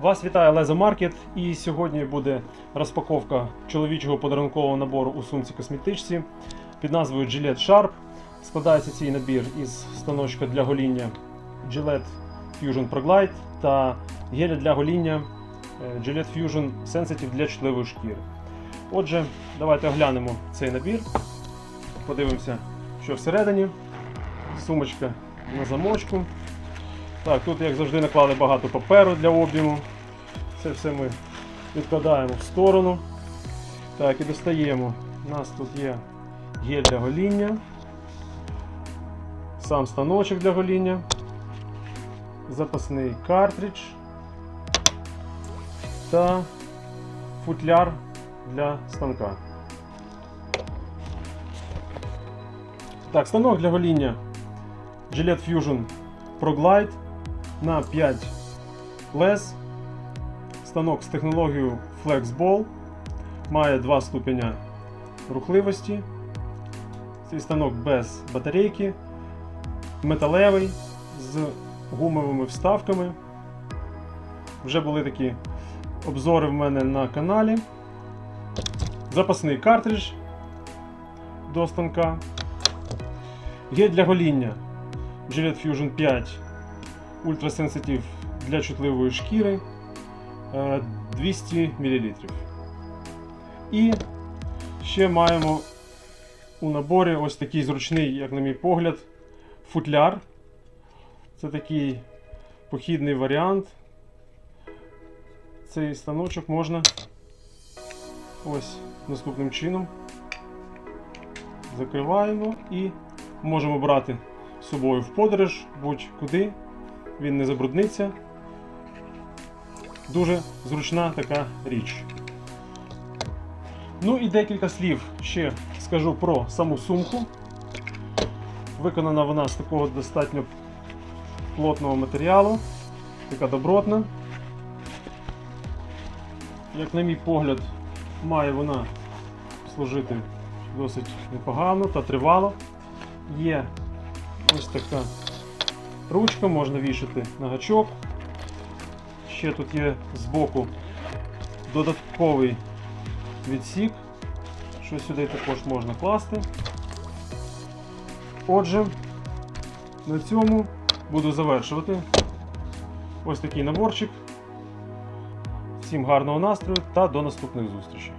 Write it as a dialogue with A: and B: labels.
A: Вас вітає Лезо Маркет і сьогодні буде розпаковка чоловічого подарункового набору у сумці косметичці під назвою Gillette Sharp. Складається цей набір із станочка для гоління Gillette Fusion Pro Glide та геля для гоління е, Gillette Fusion Sensitive для чутливої шкіри. Отже, давайте оглянемо цей набір, подивимося, що всередині. Сумочка на замочку. Так, тут, як завжди, наклали багато паперу для об'єму. Це все ми відкладаємо в сторону. Так, і достаємо. У нас тут є гель для гоління, сам станочок для гоління, запасний картридж та футляр для станка. Так, станок для гоління Gillette Fusion Pro Glide на 5 лез. Станок з технологією FlexBall. Має два ступеня рухливості. Цей станок без батарейки, металевий з гумовими вставками. Вже були такі обзори в мене на каналі. Запасний картридж до станка. Гель для гоління Gillette Fusion 5 Sensitive для чутливої шкіри е, 200 мл. І ще маємо у наборі ось такий зручний, як на мій погляд, футляр. Це такий похідний варіант. Цей станочок можна ось наступним чином закриваємо і можемо брати з собою в подорож будь-куди, він не забрудниться. Дуже зручна така річ. Ну і декілька слів ще скажу про саму сумку. Виконана вона з такого достатньо плотного матеріалу, така добротна. Як на мій погляд, має вона служити досить непогано та тривало. Є ось така ручка, можна вішати на гачок. Ще тут є збоку додатковий відсік, що сюди також можна класти. Отже, на цьому буду завершувати ось такий наборчик. Всім гарного настрою та до наступних зустрічей.